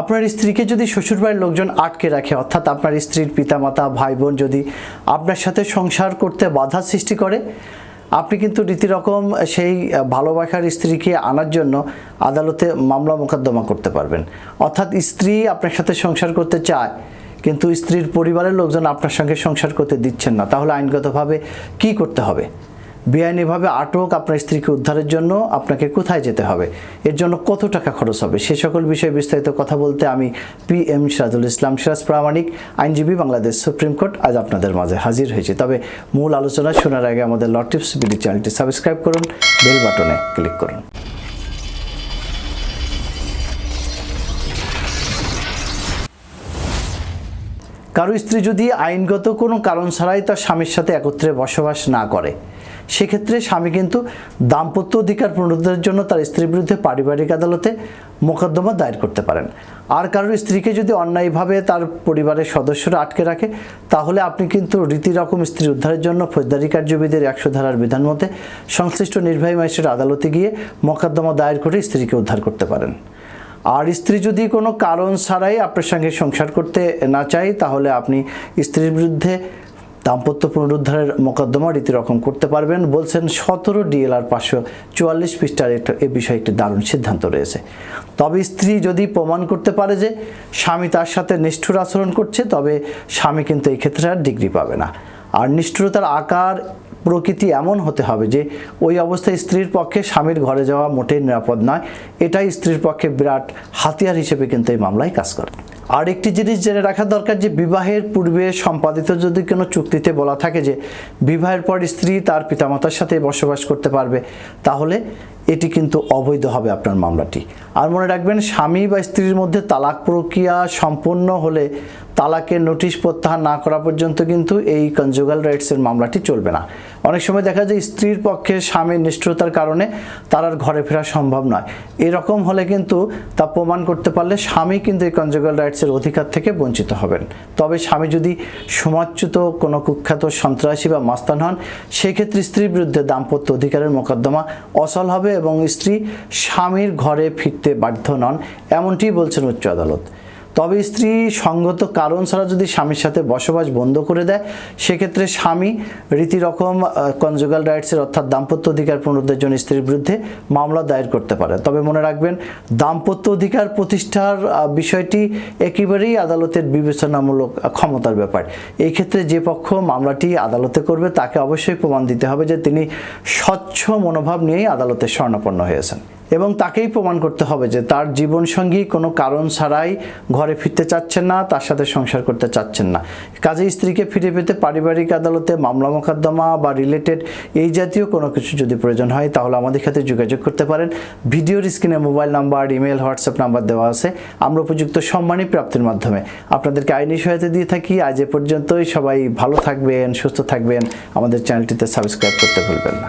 আপনার স্ত্রীকে যদি শ্বশুরবাড়ির লোকজন আটকে রাখে, অর্থাৎ আপনার স্ত্রীর পিতামাতা ভাই বোন যদি আপনার সাথে সংসার করতে বাধা সৃষ্টি করে, আপনি কিন্তু রীতিরকম সেই ভালোবাসার স্ত্রীকে আনার জন্য আদালতে মামলা মোকদ্দমা করতে পারবেন। অর্থাৎ স্ত্রী আপনার সাথে সংসার করতে চায়, কিন্তু স্ত্রীর পরিবারের লোকজন আপনার সঙ্গে সংসার করতে দিচ্ছেন না। তাহলে আইনগতভাবে কি করতে হবে? বেআইনিভাবে আটক আপনার স্ত্রীকে উদ্ধারের জন্য আপনাকে কোথায় যেতে হবে? এর জন্য কত টাকা খরচ হবে? সে সকল বিষয়ে বিস্তারিত কথা বলতে আমি পি এম সিরাজুল ইসলাম সিরাজ প্রামাণিক, আইনজীবী বাংলাদেশ সুপ্রিম কোর্ট আজ আপনাদের মাঝে হাজির হয়েছে। তবে মূল আলোচনা শোনার আগে আমাদের লটিপস টিপস বিডি চ্যানেলটি সাবস্ক্রাইব করুন, বেল বাটনে ক্লিক করুন। কারও স্ত্রী যদি আইনগত কোনো কারণ ছাড়াই তার স্বামীর সাথে একত্রে বসবাস না করে, সেক্ষেত্রে স্বামী কিন্তু দাম্পত্য অধিকার পুনরুদ্ধারের জন্য তার স্ত্রীর বিরুদ্ধে পারিবারিক আদালতে মোকদ্দমা দায়ের করতে পারেন। আর কারোর স্ত্রীকে যদি অন্যায়ভাবে তার পরিবারের সদস্যরা আটকে রাখে, তাহলে আপনি কিন্তু রীতিরকম স্ত্রী উদ্ধারের জন্য ফৌজদারি কার্যবিধির একশো ধারার বিধান মতে সংশ্লিষ্ট নির্বাহী ম্যাজিস্ট্রেট আদালতে গিয়ে মোকদ্দমা দায়ের করে স্ত্রীকে উদ্ধার করতে পারেন। আর স্ত্রী যদি কোনো কারণ ছাড়াই আপনার সঙ্গে সংসার করতে না চায়, তাহলে আপনি স্ত্রীর বিরুদ্ধে দাম্পত্য পুনরুদ্ধারের মোকদ্দমা রীতিরকম করতে পারবেন। বলছেন, সতেরো ডিএলআর পাঁচশো চুয়াল্লিশ পৃষ্ঠার একটা, এ বিষয়ে একটি দারুণ সিদ্ধান্ত রয়েছে। তবে স্ত্রী যদি প্রমাণ করতে পারে যে স্বামী তার সাথে নিষ্ঠুর আচরণ করছে, তবে স্বামী কিন্তু এই ক্ষেত্রে আর ডিগ্রি পাবে না। আর নিষ্ঠুরতার আকার প্রকৃতি এমন হতে হবে যে ওই অবস্থায় স্ত্রীর পক্ষে স্বামীর ঘরে যাওয়া মোটেই নিরাপদ নয়। এটাই স্ত্রীর পক্ষে বিরাট হাতিয়ার হিসেবে কিন্তু এই মামলায় কাজ করে। আর একটি জিনিস জেনে রাখা দরকার যে বিবাহের পূর্বে সম্পাদিত যদি কোনো চুক্তিতে বলা থাকে যে বিবাহের পর স্ত্রী তার পিতামাতার সাথে বসবাস করতে পারবে, তাহলে এটি কিন্তু অবৈধ হবে আপনার মামলাটি। আর মনে রাখবেন, স্বামী বা স্ত্রীর মধ্যে তালাক প্রক্রিয়া সম্পন্ন হলে তালাকের নোটিশ প্রত্যাহার না করা পর্যন্ত কিন্তু এই কনজুগাল রাইটসের মামলাটি চলবে না। অনেক সময় দেখা যায়, স্ত্রীর পক্ষে স্বামীর নিষ্ঠুরতার কারণে তার আর ঘরে ফেরা সম্ভব নয়। এরকম হলে কিন্তু তা প্রমাণ করতে পারলে স্বামী কিন্তু এই কনজুগাল রাইটসের অধিকার থেকে বঞ্চিত হবেন। তবে স্বামী যদি সমাজচ্যুত কোনো কুখ্যাত সন্ত্রাসী বা মাস্তান হন, সেক্ষেত্রে স্ত্রীর বিরুদ্ধে দাম্পত্য অধিকারের মোকদ্দমা অসল হবে এবং স্ত্রী স্বামীর ঘরে ফিরতে বাধ্য নন। এমনটি বলছেন উচ্চ আদালত। তবে স্ত্রী সঙ্গত কারণ ছাড়া যদি স্বামীর সাথে বসবাস বন্ধ করে দেয়, সেক্ষেত্রে স্বামী রীতিরকম কনজুগাল রাইটসের অর্থাৎ দাম্পত্য অধিকার পুনরুদ্ধারের জন্য স্ত্রীর বিরুদ্ধে মামলা দায়ের করতে পারে। তবে মনে রাখবেন, দাম্পত্য অধিকার প্রতিষ্ঠার বিষয়টি একেবারেই আদালতের বিবেচনামূলক ক্ষমতার ব্যাপার। এই ক্ষেত্রে যে পক্ষ মামলাটি আদালতে করবে, তাকে অবশ্যই প্রমাণ দিতে হবে যে তিনি স্বচ্ছ মনোভাব নিয়েই আদালতে স্বর্ণাপন্ন হয়েছেন। এবং তাকেই প্রমাণ করতে হবে যে তার জীবনসঙ্গী কোনো কারণ ছাড়াই ঘরে ফিরতে চাচ্ছেন না, তার সাথে সংসার করতে চাচ্ছেন না। কাজে স্ত্রীকে ফিরে পেতে পারিবারিক আদালতে মামলা মোকদ্দমা বা রিলেটেড এই জাতীয় কোনো কিছু যদি প্রয়োজন হয়, তাহলে আমাদের সাথে যোগাযোগ করতে পারেন। ভিডিওর স্ক্রিনে mobile number, email, WhatsApp number দেওয়া আছে। আমরা উপযুক্ত সম্মানী প্রাপ্তির মাধ্যমে আপনাদেরকে আইনি সহায়তা দিয়ে থাকি। আজ এ পর্যন্তই। সবাই ভালো থাকবেন, সুস্থ থাকবেন। আমাদের চ্যানেলটিতে সাবস্ক্রাইব করতে ভুলবেন না।